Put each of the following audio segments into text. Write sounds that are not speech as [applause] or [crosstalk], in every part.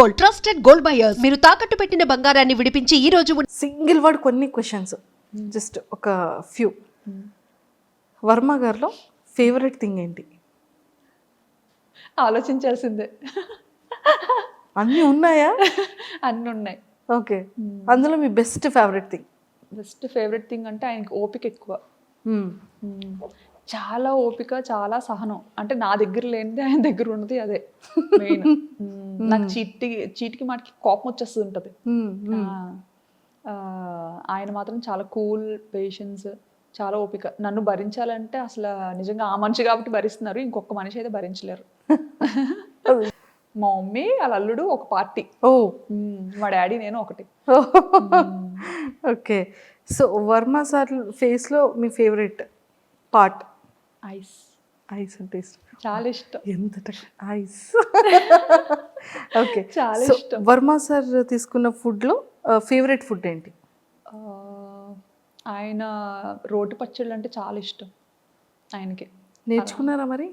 Gold trusted gold buyers. మీరు తాకట్టు పెట్టిన బంగారాన్ని విడిపించి ఈ రోజు సింగిల్ వర్డ్ కొన్ని క్వశ్చన్స్. జస్ట్ ఒక ఫ్యూ వర్మ గారిలో ఫేవరెట్ థింగ్ ఏంటి? ఆలోచించాల్సిందే. అన్నీ ఉన్నాయా? అన్నీ ఉన్నాయి ఓకే అందులో మీ best favourite thing best favourite thing అంటే ఆయనకి ఓపిక ఎక్కువ. మ్మ్. చాలా ఓపిక చాలా సహనం. అంటే నా దగ్గర లేనిది ఆయన దగ్గర ఉన్నది అదే. మెయిన్ [laughs] నాకు చీటి చీటికి మాటికి కోపం వచ్చేస్తుంది ఉంటుంది ఆ, ఆయన మాత్రం చాలా కూల్ పేషెన్స్ చాలా ఓపిక. నన్ను భరించాలంటే అసలు నిజంగా ఆ మనిషి కాబట్టి భరిస్తున్నారు ఇంకొక మనిషి అయితే భరించలేరు. [laughs] మా మమ్మీ వాళ్ళ అల్లుడు ఒక పార్టీ. ఓ. మా డాడీ నేను ఒకటి. [laughs] ఓకే. సో వర్మ సార్ ఫేస్లో మీ ఫేవరెట్ పార్ట్? ఐస్. ఐస్ అంటే ఇష్టం. చాలా ఇష్టం. ఎంత ఐస్. [laughs] ఓకే. చాలా ఇష్టం. వర్మ సార్ తీసుకున్న ఫుడ్లో ఫేవరెట్ ఫుడ్ ఏంటి? ఆయన రోటి పచ్చళ్ళు అంటే చాలా ఇష్టం ఆయనకి. నేర్చుకున్నారా మరి?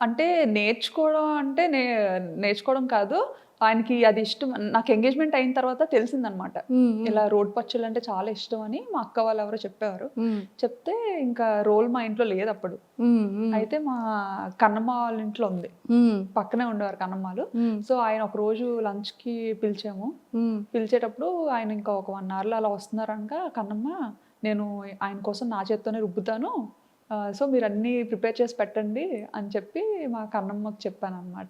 అంటే నేర్చుకోవడం అంటే నే నేర్చుకోవడం కాదు ఆయనకి అది ఇష్టం. నాకు ఎంగేజ్మెంట్ అయిన తర్వాత తెలిసిందనమాట. ఇలా రోడ్ పచ్చళ్ళు అంటే చాలా ఇష్టం అని మా అక్క వాళ్ళు ఎవరో చెప్పేవారు. చెప్తే ఇంకా రోల్ మా ఇంట్లో లేదు అప్పుడు. అయితే మా కన్నమ్మ వాళ్ళ ఇంట్లో ఉంది. పక్కనే ఉండేవారు కన్నమ్మలు. సో ఆయన ఒక రోజు లంచ్కి పిలిచాము. పిలిచేటప్పుడు ఆయన ఇంకా ఒక వన్ అవర్లో అలా వస్తున్నారనక కన్నమ్మ నేను ఆయన కోసం నా చేత్తోనే రుబ్బుతాను. సో మీరు అన్నీ ప్రిపేర్ చేసి పెట్టండి అని చెప్పి మా కన్నమ్మకి చెప్పాను అనమాట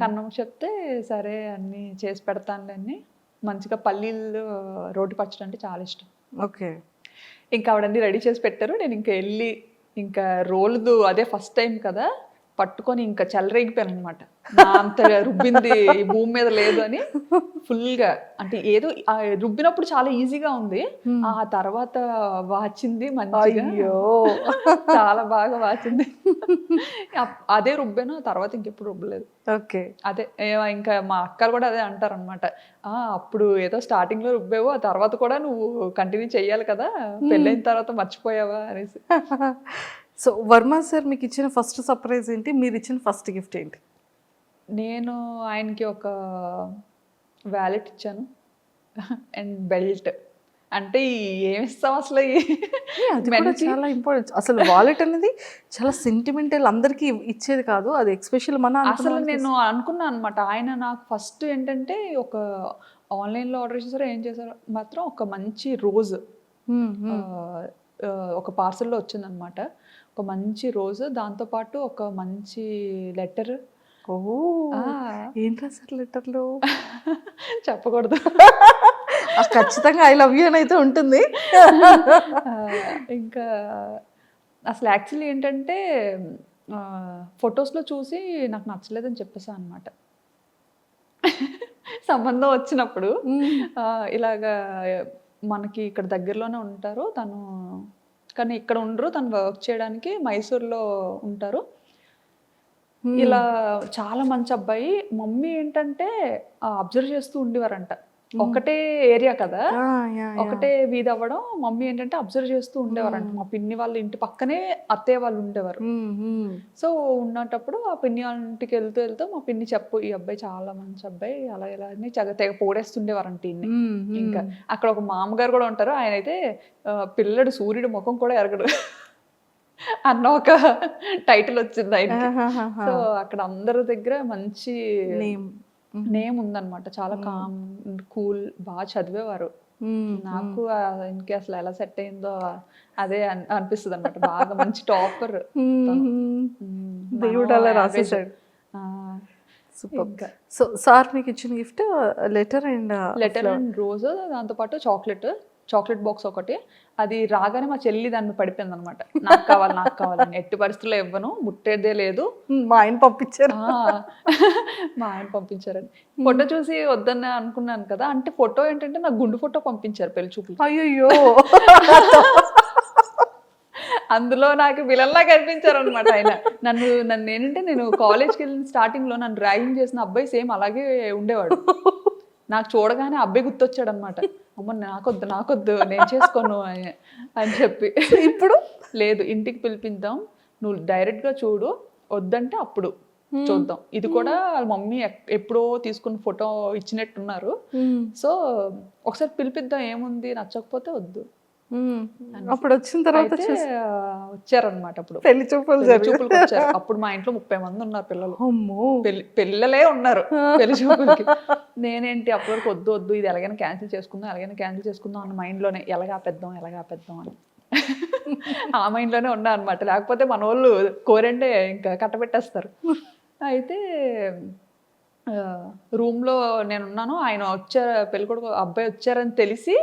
కన్నమ్మకి చెప్తే సరే అన్నీ చేసి పెడతానులే అని మంచిగా పల్లీలు రోటి పచ్చడి అంటే చాలా ఇష్టం. ఓకే. ఇంకా ఆవిడన్నీ రెడీ చేసి పెట్టారు. నేను ఇంకా వెళ్ళి ఇంకా రోల్దు అదే ఫస్ట్ టైం కదా. పట్టుకొని ఇంకా చెలరేగిపోయాను అనమాట అంత రుబ్బింది ఈ భూమి మీద లేదు అని ఫుల్గా. అంటే ఏదో ఆ రుబ్బినప్పుడు చాలా ఈజీగా ఉంది. ఆ తర్వాత వాచింది మంచిగా. అయ్యో. చాలా బాగా వాచింది. అదే రుబ్బాను తర్వాత ఇంకెప్పుడు రుబ్బలేదు. ఓకే. అదే ఇంకా మా అక్కలు కూడా అదే అంటారు అనమాట అప్పుడు ఏదో స్టార్టింగ్లో రుబ్బావు ఆ తర్వాత కూడా నువ్వు కంటిన్యూ చెయ్యాలి కదా. పెళ్ళైన తర్వాత మర్చిపోయావా అనేసి. సో వర్మ సార్ మీకు ఇచ్చిన ఫస్ట్ సర్ప్రైజ్ ఏంటి? మీరు ఇచ్చిన ఫస్ట్ గిఫ్ట్ ఏంటి? నేను ఆయనకి ఒక వ్యాలెట్ ఇచ్చాను. అండ్ బెల్ట్ అంటే ఈ ఏమి ఇస్తాం అసలు? చాలా ఇంపార్టెంట్ అసలు వాలెట్ అనేది చాలా సెంటిమెంటల్ అందరికీ ఇచ్చేది కాదు. అది ఎక్స్పెషల్ మన అసలు నేను అనుకున్నాను అనమాట ఆయన నాకు ఫస్ట్ ఏంటంటే ఒక ఆన్లైన్లో ఆర్డర్ చేశారో ఏం చేశారో మాత్రం ఒక మంచి రోజు. ఒక పార్సల్లో వచ్చిందనమాట ఒక మంచి రోజు దాంతోపాటు ఒక మంచి లెటర్. ఓ ఏం రాశారు లెటర్లో? [laughs] చెప్పకూడదు. ఖచ్చితంగా ఐ లవ్ యూ అని అయితే ఉంటుంది. ఇంకా అసలు యాక్చువల్లీ ఏంటంటే ఫొటోస్లో చూసి నాకు నచ్చలేదని చెప్పేసా అనమాట సంబంధం వచ్చినప్పుడు. ఇలాగా మనకి ఇక్కడ దగ్గరలోనే ఉంటారు. తను కానీ ఇక్కడ ఉండరు. తను వర్క్ చేయడానికి మైసూర్లో ఉంటారు. ఇలా చాలా మంచి అబ్బాయి. మమ్మీ ఏంటంటే అబ్జర్వ్ చేస్తూ ఉండేవారంట. ఒకటే ఏరియా కదా. ఒకటే వీధి అవ్వడం మమ్మీ ఏంటంటే అబ్జర్వ్ చేస్తూ ఉండేవారంట మా పిన్ని వాళ్ళ ఇంటి పక్కనే అత్తయ్య వాళ్ళు ఉండేవారు. సో ఉన్నటప్పుడు ఆ పిన్ని వాళ్ళ ఇంటికి వెళ్తూ వెళ్తూ మా పిన్ని చెప్పు ఈ అబ్బాయి చాలా మంచి అబ్బాయి అలా ఇలా అని చగ తెగ పోడేస్తుండేవారంట ఈయన్ని. ఇంకా అక్కడ ఒక మామగారు కూడా ఉంటారు ఆయన అయితే పిల్లడు సూర్యుడు ముఖం కూడా ఎరగడు [laughs] అన్న ఒక టైటిల్ వచ్చింది ఆహాహాహా. సో అక్కడ అందరి దగ్గర మంచి Name. నేమ్ ఉందన్నమాట. చాలా కామ్ కూల్ బాగా చదివేవారు. నాకు ఆయనకి అసలు ఎలా సెట్ అయిందో అదే అన్- అనిపిస్తుంది అనమాట బాగా మంచి టాపర్. [laughs] దేవుడు అలా రాసేసాడు. సూపర్. ఇంకా. సో సార్ మీకు ఇచ్చిన gift letter and letter and రోజు దాంతోపాటు చాక్లెట్ చాక్లెట్ బాక్స్ ఒకటి అది రాగానే మా చెల్లి దాన్ని పడిపోయింది అనమాట నాకు కావాలి నాకు కావాలని ఎట్టి పరిస్థితుల్లో ఇవ్వను ముట్టేదే లేదు. మా ఆయన పంపించారు. మా ఆయన పంపించారని ఫోటో చూసి వద్దన్న అనుకున్నాను కదా అంటే ఫోటో ఏంటంటే నాకు గుండు ఫోటో పంపించారు పెళ్ళి చూపులు అయ్యో అందులో నాకు విలన్లా కనిపించారు అనమాట ఆయన. నన్ను నన్ను ఏంటంటే నేను కాలేజ్కి వెళ్ళిన స్టార్టింగ్లో నన్ను ర్యాగింగ్ చేసిన అబ్బాయి సేమ్ అలాగే ఉండేవాడు. నాకు చూడగానే అబ్బాయి గుర్తొచ్చాడు అనమాట అమ్మ నాకొద్దు నాకొద్దు నేను చేసుకోను అని అని చెప్పి. ఇప్పుడు? లేదు ఇంటికి పిలిపిద్దాం. నువ్వు డైరెక్ట్గా చూడు వద్దంటే అప్పుడు చూద్దాం. ఇది కూడా వాళ్ళ మమ్మీ ఎప్పుడో తీసుకున్న ఫోటో ఇచ్చినట్టున్నారు. సో ఒకసారి పిలిపిద్దాం ఏముంది నచ్చకపోతే వద్దు. అప్పుడు వచ్చిన తర్వాత వచ్చారనమాట అప్పుడు. పెళ్ళి చూపులు చూపులకు వచ్చారు. అప్పుడు మా ఇంట్లో ముప్పై మంది ఉన్నారు పిల్లలు. అమ్మో. పెళ్ళి పిల్లలే ఉన్నారు పెళ్ళి చూపులకి. నేనేంటి అప్పటి వరకు వద్దు వద్దు ఇది ఎలాగైనా క్యాన్సిల్ చేసుకుందాం ఎలాగైనా క్యాన్సిల్ చేసుకుందాం అన్న మైండ్లోనే ఎలాగా పెద్దాం ఎలాగా పెద్దాం అని. ఆ మైండ్లోనే ఉన్నా అనమాట లేకపోతే మన వాళ్ళు కోరండే ఇంకా కట్టబెట్టేస్తారు. అయితే రూమ్లో నేను ఉన్నాను ఆయన వచ్చారు పెళ్ళికొడుకు అబ్బాయి వచ్చారని తెలిసి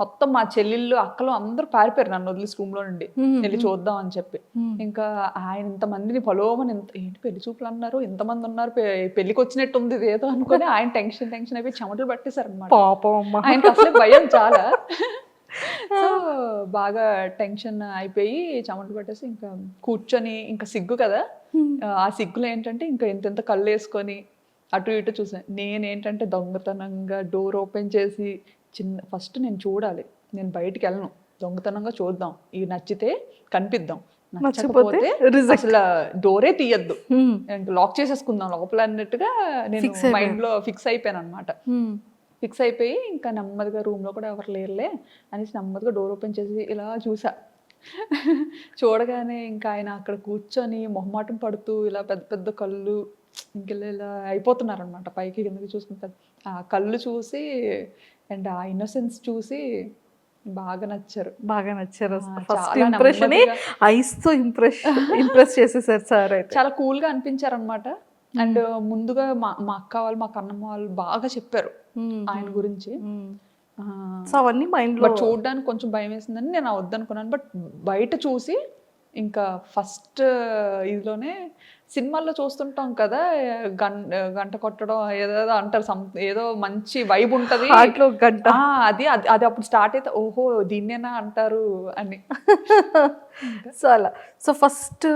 మొత్తం మా చెల్లెళ్ళు అక్కలు అందరూ పారిపోయారు నన్ను వదిలేసి రూమ్లో నుండి. వెళ్ళి చూద్దాం అని చెప్పి. ఇంకా ఆయన ఇంతమందిని పలోమని ఇంత ఏంటి పెళ్ళి చూపులు అన్నారు ఇంతమంది ఉన్నారు పెళ్ళికి వచ్చినట్టు ఉంది ఏదో అనుకుని ఆయన టెన్షన్ టెన్షన్ అయిపోయి చెమటలు పట్టేశారు అనమాట ఆయనకి అసలే భయం చాలా. [laughs] సో బాగా టెన్షన్ అయిపోయి చెమటలు పట్టేసి ఇంకా కూర్చొని ఇంకా సిగ్గు కదా. ఆ సిగ్గులో ఏంటంటే ఇంకా ఇంత కళ్ళు వేసుకొని అటు ఇటు చూసాను నేనేంటంటే దొంగతనంగా డోర్ ఓపెన్ చేసి చిన్న ఫస్ట్ నేను చూడాలి. నేను బయటికి వెళ్ళను. దొంగతనంగా చూద్దాం. ఇది నచ్చితే కనిపిద్దాం. నచ్చకపోతే. అసలు డోరే తీయద్దు. లాక్ చేసేసుకుందాం లోపల అన్నట్టుగా నేను. మైండ్లో ఫిక్స్ అయిపోయాను అనమాట. ఫిక్స్ అయిపోయి ఇంకా నెమ్మదిగా room లో కూడా ఎవరు లేరులే అనేసి నెమ్మదిగా డోర్ ఓపెన్ చేసి ఇలా చూసా. [laughs] చూడగానే ఇంకా ఆయన అక్కడ కూర్చొని మొహమాటం పడుతూ ఇలా పెద్ద పెద్ద కళ్ళు ఇంకెళ్ళి ఇలా అయిపోతున్నారు అనమాట పైకి కిందకి చూసుకుంటారు ఆ కళ్ళు చూసి అండ్ ఆ ఇన్నోసెన్స్ చూసి బాగా నచ్చారు. బాగా నచ్చారు. First impression. ఐస్తో ఇంప్రెస్ ఇంప్రెస్ చేసేసారు సార్ చాలా కూల్గా అనిపించారు అనమాట అండ్ ముందుగా మా మా అక్క వాళ్ళు మా కన్నమ్మ వాళ్ళు బాగా చెప్పారు. ఆయన గురించి. సో అవన్నీ మైండ్లో బట్ చూడడానికి కొంచెం భయం వేసిందని నేను వద్దనుకున్నాను. బట్ బయట చూసి ఇంకా ఫస్ట్ ఇదిలోనే సినిమాల్లో చూస్తుంటాం కదా గన్ గంట కొట్టడం ఏదో అంటారు some- ఏదో మంచి వైబ్ ఉంటది. హార్ట్లో గంట అది అది అప్పుడు స్టార్ట్ అయితే ఓహో దీన్నేనా అంటారు అని. సో అలా. So first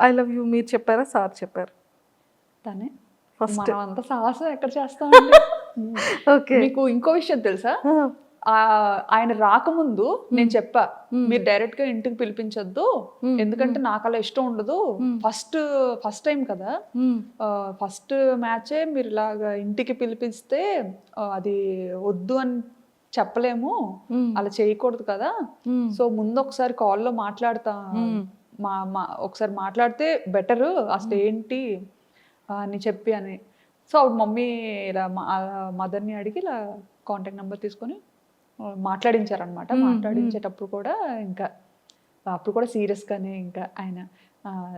I love you మీరు చెప్పారా? సార్ చెప్పారు. తనే. మనం అంత సాహసం ఎక్కడ చేస్తామండి? [laughs] ఓకే. మీకు ఇంకో విషయం తెలుసా? ఆయన రాకముందు నేను చెప్పా మీరు డైరెక్ట్గా ఇంటికి పిలిపించొద్దు ఎందుకంటే నాకు అలా ఇష్టం ఉండదు. ఫస్ట్ ఫస్ట్ టైం కదా. ఫస్ట్ మ్యాచే మీరు ఇలాగా ఇంటికి పిలిపిస్తే అది వద్దు అని చెప్పలేము. అలా చేయకూడదు కదా. సో ముందు ఒకసారి కాల్లో మాట్లాడతా. మా మా ఒకసారి మాట్లాడితే బెటర్ అసలు ఏంటి అని చెప్పి అని. సో మమ్మీ ఇలా మదర్ని అడిగి ఇలా కాంటాక్ట్ నెంబర్ తీసుకొని మాట్లాడించారనమాట మాట్లాడించేటప్పుడు కూడా ఇంకా అప్పుడు కూడా సీరియస్గానే ఇంకా ఆయన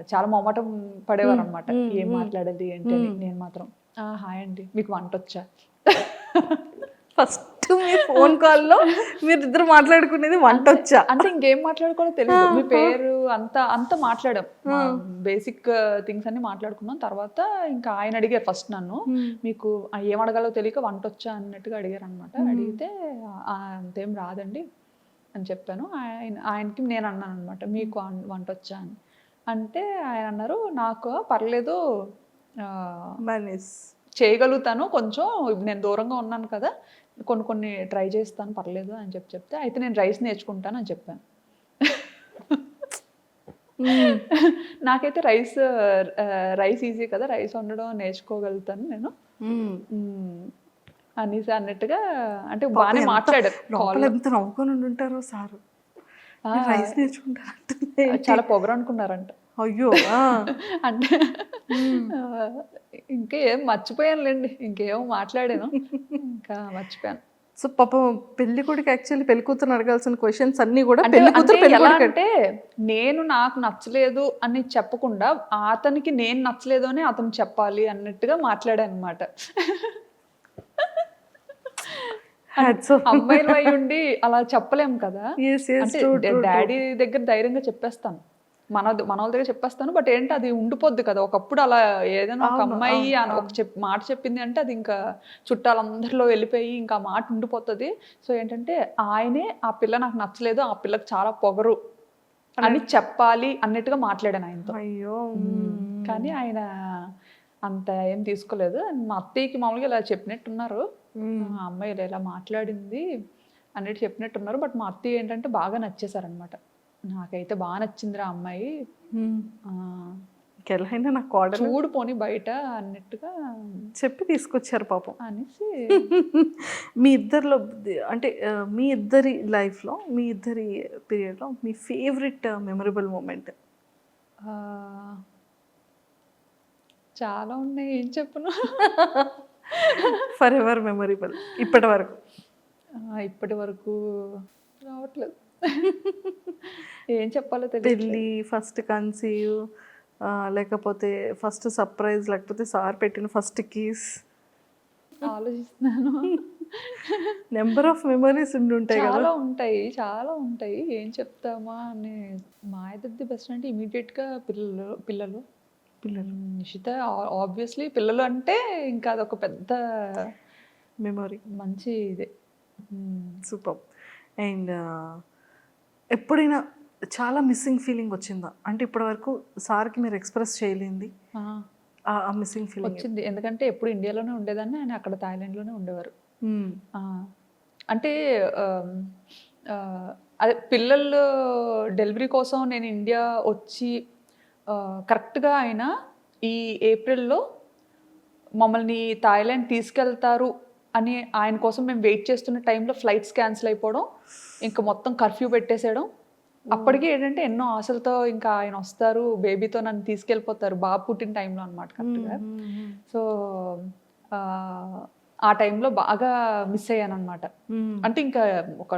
చాలా మొమ్మటం పడేవారు అనమాట ఏం మాట్లాడాలి ఏంటి? నేను మాత్రం "ఆ, హాయ్ అండి మీకు వంట వచ్చా? [laughs] ఫస్ట్ మీ ఫోన్ కాల్లో మీరు ఇద్దరు మాట్లాడుకునేది వంట వచ్చా అంటే ఇంకేం మాట్లాడుకోవాలో తెలియదు మీ పేరు అంతా అంతా మాట్లాడాం. బేసిక్ థింగ్స్ అన్ని మాట్లాడుకున్నాం. తర్వాత ఇంకా ఆయన అడిగారు ఫస్ట్ నన్ను. మీకు ఏం అడగాలో తెలియక వంట వచ్చా అన్నట్టుగా అడిగారు అనమాట అడిగితే "ఆ, అంతేం రాదండి అని చెప్పాను. ఆయన ఆయనకి నేను అన్నాను అనమాట మీకు వంట వచ్చా అని. అంటే ఆయన అన్నారు నాకు పర్లేదు చేయగలుగుతాను. కొంచెం నేను దూరంగా ఉన్నాను కదా కొన్ని కొన్ని ట్రై చేస్తాను పర్లేదు అని చెప్పి చెప్తే అయితే నేను రైస్ నేర్చుకుంటాను అని చెప్పాను. నాకైతే రైస్ రైస్ ఈజీ కదా రైస్ వండడం నేర్చుకోగలుగుతాను నేను. అనేసి అన్నట్టుగా అంటే బాగానే మాట్లాడారు ఎంత నవ్వుకొని సార్. రైస్ నేర్చుకుంటారంటే చాలా పొగరు అనుకున్నారంట. అయ్యో. [laughs] అంటే ఇంకేం మర్చిపోయానులేండి ఇంకేమో మాట్లాడాను ఇంకా మర్చిపోయాను. సో పాపం పెళ్ళి కొడుకు యాక్చువల్లీ పెళ్ళి కూతురు అడగాల్సిన క్వశ్చన్స్ అన్ని కూడా పెళ్ళి కూతురు అంటే నేను నాకు నచ్చలేదు అని చెప్పకుండా అతనికి నేను నచ్చలేదు అని అతను చెప్పాలి అన్నట్టుగా మాట్లాడాను అనమాట. [laughs] అమ్మాయిలు అయి ఉండి అలా చెప్పలేం కదా. డాడీ దగ్గర ధైర్యంగా చెప్పేస్తాను. మన మన వాళ్ళ దగ్గర చెప్పేస్తాను బట్ ఏంటి అది ఉండిపోద్ది కదా. ఒకప్పుడు అలా ఏదైనా ఒక అమ్మాయి అని ఒక చెప్ మాట చెప్పింది అంటే అది ఇంకా చుట్టాలందరిలో వెళ్ళిపోయి ఇంకా మాట ఉండిపోతుంది. సో ఏంటంటే ఆయనే ఆ పిల్ల నాకు నచ్చలేదు ఆ పిల్లకి చాలా పొగరు అని చెప్పాలి అన్నట్టుగా మాట్లాడాను ఆయనతో. అయ్యో కానీ ఆయన అంత ఏం తీసుకోలేదు. మా అత్తయ్యకి మామూలుగా ఇలా చెప్పినట్టున్నారు. ఆ అమ్మాయి ఇలా ఇలా మాట్లాడింది అన్నట్టు చెప్పినట్టున్నారు. బట్ మా అత్తయ్య ఏంటంటే బాగా నచ్చేసారనమాట నాకైతే బాగా నచ్చిందిరా అమ్మాయి. ఇంకెలా నా కోడలు. చూడు పోని బయట అన్నట్టుగా చెప్పి తీసుకొచ్చారు పాపం. అనేసి [laughs] మీ ఇద్దరిలో అంటే మీ ఇద్దరి లైఫ్లో మీ ఇద్దరి పీరియడ్లో మీ ఫేవరెట్ మెమరబుల్ మూమెంట్? చాలా ఉన్నాయి. ఏం చెప్పను? [laughs] For ever memorable. ఇప్పటి వరకు. ఇప్పటి వరకు రావట్లేదు. ఏం చెప్పాలో తెలియదు పెళ్ళి ఫస్ట్ కన్సీవ్ లేకపోతే ఫస్ట్ సర్ప్రైజ్ లేకపోతే సార్ పెట్టిన ఫస్ట్ కీస్ ఆలోచిస్తున్నాను. నెంబర్ ఆఫ్ మెమరీస్ ఉండి ఉంటాయి చాలా ఉంటాయి చాలా ఉంటాయి. ఏం చెప్తామా అని మా ఇద్దరిది బెస్ట్ అంటే immediate గా పిల్లలు పిల్లలు. పిల్లలు. నిషిత ఆబ్వియస్లీ పిల్లలు అంటే ఇంకా అదొక పెద్ద మెమరీ మంచి ఇదే. సూపర్ అండ్ ఎప్పుడైనా చాలా మిస్సింగ్ ఫీలింగ్ వచ్చిందా? అంటే ఇప్పటివరకు సార్కి మీరు ఎక్స్ప్రెస్ చేయలేంది. ఆ, మిస్సింగ్ ఫీలింగ్ వచ్చింది. ఎందుకంటే ఎప్పుడు ఇండియాలోనే ఉండేదాన్ని ఆయన అక్కడ థాయిలాండ్లోనే ఉండేవారు. అంటే అదే పిల్లలు డెలివరీ కోసం నేను ఇండియా వచ్చి కరెక్ట్గా ఆయన ఈ ఏప్రిల్లో మమ్మల్ని థాయిలాండ్ తీసుకెళ్తారు అని ఆయన కోసం మేము వెయిట్ చేస్తున్న టైంలో ఫ్లైట్స్ క్యాన్సిల్ అయిపోవడం ఇంకా మొత్తం కర్ఫ్యూ పెట్టేసేయడం. అప్పటికి ఏంటంటే ఎన్నో ఆశలతో ఇంకా ఆయన వస్తారు బేబీతో నన్ను తీసుకెళ్ళిపోతారు బాబు పుట్టిన టైంలో అనమాట కరెక్ట్గా సో ఆ, ఆ టైంలో బాగా మిస్ అయ్యాను అనమాట అంటే ఇంకా ఒక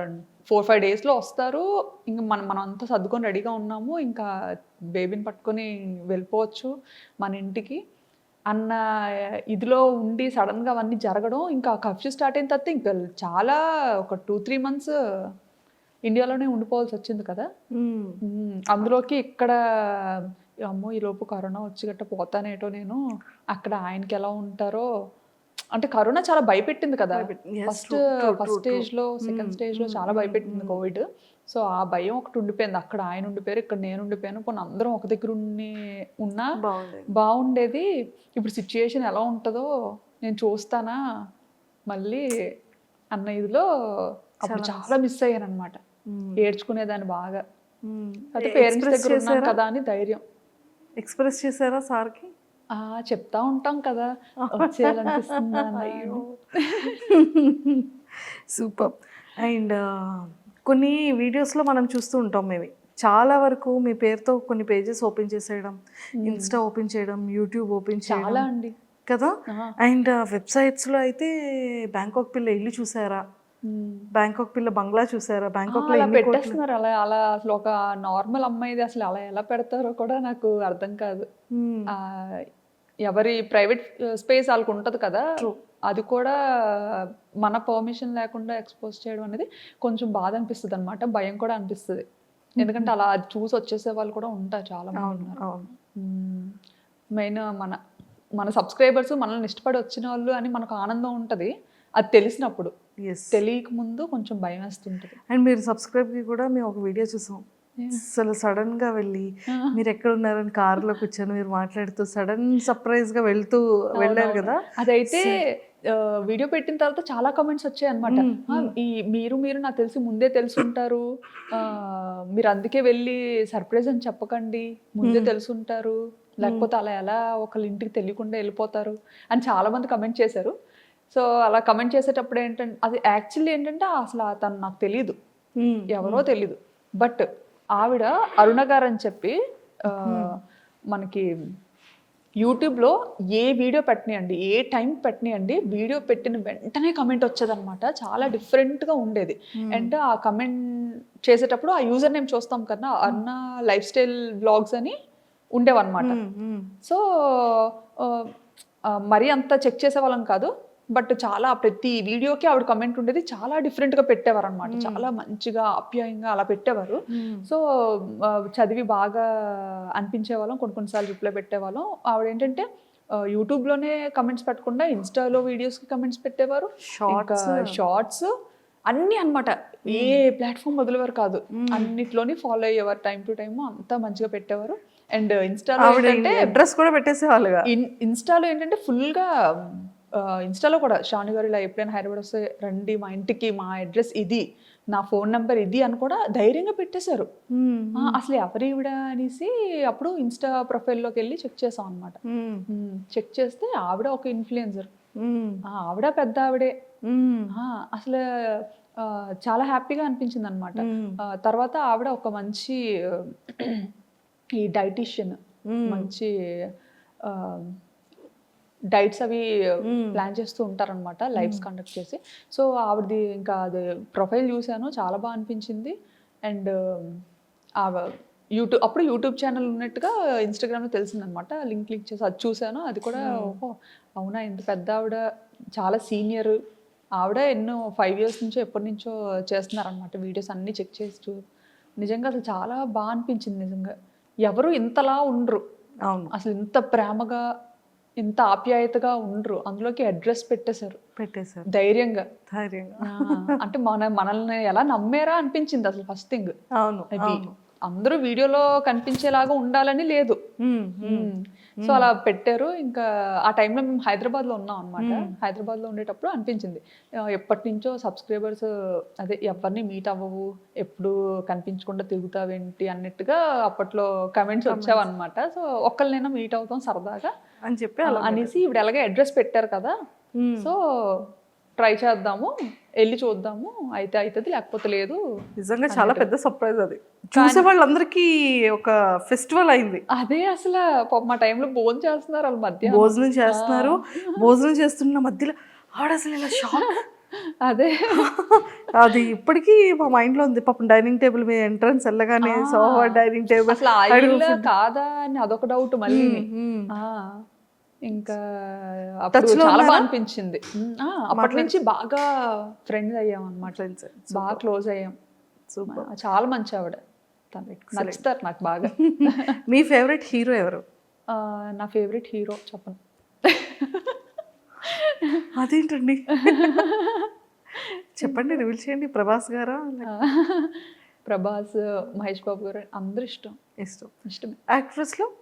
ఫోర్ ఫైవ్ డేస్లో వస్తారు ఇంకా మనం మనం అంతా సర్దుకొని రెడీగా ఉన్నాము ఇంకా బేబీని పట్టుకొని వెళ్ళిపోవచ్చు మన ఇంటికి. అన్న ఇదిలో ఉండి సడన్గా అవన్నీ జరగడం ఇంకా కర్ఫ్యూ స్టార్ట్ అయిన తర్వాత ఇంకా చాలా ఒక టూ త్రీ మంత్స్ ఇండియాలోనే ఉండిపోవాల్సి వచ్చింది కదా. అందులోకి ఇక్కడ అమ్మో ఈ లోపు కరోనా వచ్చి గట్ట పోతానేటో నేను అక్కడ ఆయనకి ఎలా ఉంటారో అంటే కరోనా చాలా భయపెట్టింది కదా. ఫస్ట్ ఫస్ట్ స్టేజ్లో. సెకండ్ స్టేజ్లో మ్మ్, చాలా మ్మ్, భయపెట్టింది. కోవిడ్. సో ఆ భయం ఒకటి ఉండిపోయింది. అక్కడ ఆయన ఉండిపోయారు ఇక్కడ నేను ఉండిపోయాను. పోనీ అందరం ఒక దగ్గర ఉండి ఉన్నా బాగుండేది. ఇప్పుడు సిచ్యుయేషన్ ఎలా ఉంటుందో నేను చూస్తానా? మళ్ళీ అన్న ఇదిలో అప్పుడు చాలా మిస్ అయ్యాను అనమాట ఏడ్చుకునేదాన్ని బాగా. అయితే పేరెంట్స్ దగ్గర ఉన్నాం కదా అని ధైర్యం. ఎక్స్ప్రెస్ చేశారా సార్కి? చెప్తా ఉంటాం కదా. సూపర్. అండ్ కొన్ని వీడియోస్లో మనం చూస్తూ ఉంటాం మేము చాలా వరకు మీ పేరుతో కొన్ని పేజెస్ ఓపెన్ చేసేయడం ఇన్స్టా ఓపెన్ చేయడం యూట్యూబ్ ఓపెన్ చాలా చేయడం అండి. కదా. అండ్ వెబ్సైట్స్లో అయితే బ్యాంకాక్ పిల్ల ఇల్లు చూసారా. బ్యాంకాక్ పిల్ల బంగ్లా చూసారా? బ్యాంకాక్లో పెట్టేస్తున్నారు. అలా అలా అసలు ఒక నార్మల్ అమ్మాయిది అసలు అలా ఎలా పెడతారో కూడా నాకు అర్థం కాదు. ఎవరి ప్రైవేట్ స్పేస్ వాళ్ళకి ఉంటుంది కదా. అది కూడా మన పర్మిషన్ లేకుండా ఎక్స్పోజ్ చేయడం అనేది కొంచెం బాధ అనిపిస్తుంది అనమాట భయం కూడా అనిపిస్తుంది. ఎందుకంటే అలా అది చూసి వచ్చేసే వాళ్ళు కూడా ఉంటారు చాలా మెయిన్ మన మన సబ్స్క్రైబర్స్ మనల్ని ఇష్టపడి వచ్చిన వాళ్ళు అని మనకు ఆనందం ఉంటుంది. అది తెలిసినప్పుడు. తెలియక ముందు కొంచెం భయం వేస్తుంటుంది. అండ్ మీరు సబ్స్క్రైబ్కి కూడా మేము ఒక వీడియో చూసాం. అసలు సడన్గా వెళ్ళి మీరు ఎక్కడ ఉన్నారని కారులో కూర్చొని మీరు మాట్లాడుతూ సడన్ సర్ప్రైజ్గా వెళ్తూ వెళ్ళారు కదా? అదైతే వీడియో పెట్టిన తర్వాత చాలా కమెంట్స్ వచ్చాయి అనమాట ఈ మీరు మీరు నాకు తెలిసి ముందే తెలుసుంటారు. మీరు అందుకే వెళ్ళి సర్ప్రైజ్ అని చెప్పకండి. ముందే తెలుసుంటారు. లేకపోతే అలా ఎలా ఒకళ్ళ ఇంటికి తెలియకుండా వెళ్ళిపోతారు అని చాలా మంది కమెంట్ చేశారు. సో అలా కమెంట్ చేసేటప్పుడు ఏంటంటే అది యాక్చువల్లీ ఏంటంటే అసలు తను నాకు తెలియదు. ఎవరో తెలీదు. బట్ ఆవిడ అరుణ గారు అని చెప్పి మనకి యూట్యూబ్లో ఏ వీడియో పెట్టనియండి ఏ టైం పెట్టనియండి వీడియో పెట్టిన వెంటనే కమెంట్ వచ్చేదన్నమాట. చాలా డిఫరెంట్గా ఉండేది. అండ్ ఆ కమెంట్ చేసేటప్పుడు ఆ యూజర్ నేమ్ చూస్తాం కదా అన్న లైఫ్ స్టైల్ బ్లాగ్స్ అని ఉండేవన్నమాట. సో మరీ అంత చెక్ చేసేవాళ్ళం కాదు. బట్ చాలా ప్రతి వీడియోకి ఆవిడ కమెంట్ ఉండేది చాలా డిఫరెంట్గా పెట్టేవారు అనమాట చాలా మంచిగా ఆప్యాయంగా అలా పెట్టేవారు. సో చదివి బాగా అనిపించే వాళ్ళం కొన్ని కొన్నిసార్లు రిప్లై పెట్టేవాళ్ళం. ఆవిడ ఏంటంటే ఆ, యూట్యూబ్లోనే కమెంట్స్ పెట్టకుండా ఇన్స్టాలో వీడియోస్కి కమెంట్స్ పెట్టేవారు. షార్ట్స్. అన్నీ అన్నమాట. ఏ ప్లాట్ఫామ్ వదిలేవారు కాదు. అన్నిట్లోని ఫాలో అయ్యేవారు టైం టు టైం అంతా మంచిగా పెట్టేవారు. అండ్ ఇన్స్టాలో ఏంటంటే అడ్రస్ కూడా పెట్టేసేవాళ్ళుగా. ఇన్ ఇన్స్టాలో ఏంటంటే ఫుల్గా ఇన్స్టాలో కూడా షాని గారు ఇలా ఎప్పుడైనా హైదరాబాద్ వస్తే రండి మా ఇంటికి మా అడ్రస్ ఇది నా ఫోన్ నెంబర్ ఇది అని కూడా ధైర్యంగా పెట్టేశారు అసలు ఎవరు ఈవిడ అనేసి అప్పుడు ఇన్స్టా ప్రొఫైల్లోకి వెళ్ళి చెక్ చేసాం అనమాట. చెక్ చేస్తే ఆవిడ ఒక ఇన్ఫ్లుయెన్సర్. ఆవిడ పెద్ద ఆవిడే అసలు చాలా హ్యాపీగా అనిపించింది అనమాట. తర్వాత ఆవిడ ఒక మంచి ఈ డైటీషియన్. మంచి డైట్స్ అవి మ్మ్. ప్లాన్ చేస్తూ ఉంటారనమాట లైవ్స్ కండక్ట్ చేసి. సో ఆవిడది ఇంకా అది ప్రొఫైల్ చూశాను చాలా బాగా అనిపించింది. అండ్ యూట్యూబ్ అప్పుడు యూట్యూబ్ ఛానల్ ఉన్నట్టుగా ఇన్స్టాగ్రామ్లో తెలిసిందనమాట లింక్ క్లిక్ చేసి అది చూశాను. అది కూడా ఓహో అవునా ఇంత పెద్ద ఆవిడ చాలా సీనియర్. ఆవిడ ఎన్నో ఫైవ్ ఇయర్స్ నుంచో ఎప్పటి నుంచో చేస్తున్నారనమాట వీడియోస్ అన్నీ చెక్ చేసి చూ నిజంగా అసలు చాలా బాగా అనిపించింది నిజంగా. ఎవరు ఇంతలా ఉండరు. అవును. అసలు ఇంత ప్రేమగా ఇంత ఆప్యాయతగా ఉండరు. అందులోకి అడ్రస్ పెట్టేశారు. పెట్టేశారు. ధైర్యంగా. ధైర్యంగా. అంటే మన మనల్ని ఎలా నమ్మారా అనిపించింది అసలు ఫస్ట్ థింగ్ అవును అది అవును. అందరూ వీడియోలో కనిపించేలాగా ఉండాలని లేదు. సో అలా పెట్టారు. ఇంకా ఆ టైంలో మేము హైదరాబాద్లో ఉన్నాం అనమాట హైదరాబాద్లో ఉండేటప్పుడు అనిపించింది. ఎప్పటి నుంచో సబ్స్క్రైబర్స్ అదే ఎవరిని మీట్ అవ్వవు ఎప్పుడు కనిపించకుండా తిరుగుతావేంటి అన్నట్టుగా అప్పట్లో కమెంట్స్ వచ్చావన్నమాట. సో ఒక్కరినైనా మీట్ అవుతాం సరదాగా. అని చెప్పి అలా అనేసి ఇప్పుడు ఎలాగే అడ్రస్ పెట్టారు కదా. సో ట్రై చేద్దాము వెళ్ళి చూద్దాము అయితే అవుతుంది లేకపోతే లేదు నిజంగా చాలా పెద్ద సర్ప్రైజ్ అది. చూసే వాళ్ళందరికీ ఒక ఫెస్టివల్ అయింది. అదే అసలు మా టైంలో భోజనం చేస్తున్నారు వాళ్ళ మధ్య. భోజనం చేస్తున్నారు. భోజనం చేస్తున్న మధ్యలో ఆవిడ అసలు ఇలా షాక్ [laughs] అదే. [laughs] అది ఇప్పటికీ మా మైండ్లో ఉంది. పాపం డైనింగ్ టేబుల్ మీద ఎంట్రన్స్ వెళ్ళగానే సోఫా డైనింగ్ టేబుల్ కాదా అని అదొక డౌట్ మళ్ళీ. ఇంకా అప్పుడు చాలా బాగా అనిపించింది అప్పటి నుంచి బాగా ఫ్రెండ్స్ అయ్యాం అనమాట బాగా క్లోజ్ అయ్యాం. సూపర్ చాలా మంచి ఆవిడ నచ్చుతారు నాకు బాగా. [laughs] మీ ఫేవరెట్ హీరో ఎవరు? నా ఫేవరెట్ హీరో చెప్పను. అదేంటండి? [laughs] చెప్పండి రివీల్ చేయండి. ప్రభాస్ గారా? ప్రభాస్ మహేష్ బాబు గారు అందరూ ఇష్టం. ఇష్టం. ఇష్టమే. యాక్ట్రెస్లో?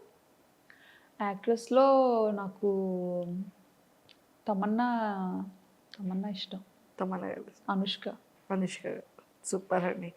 యాక్ట్రెస్లో నాకు తమన్నా తమన్నా ఇష్టం. తమన్నా గారు. అనుష్క. అనుష్క గారు. సూపర్ అండి.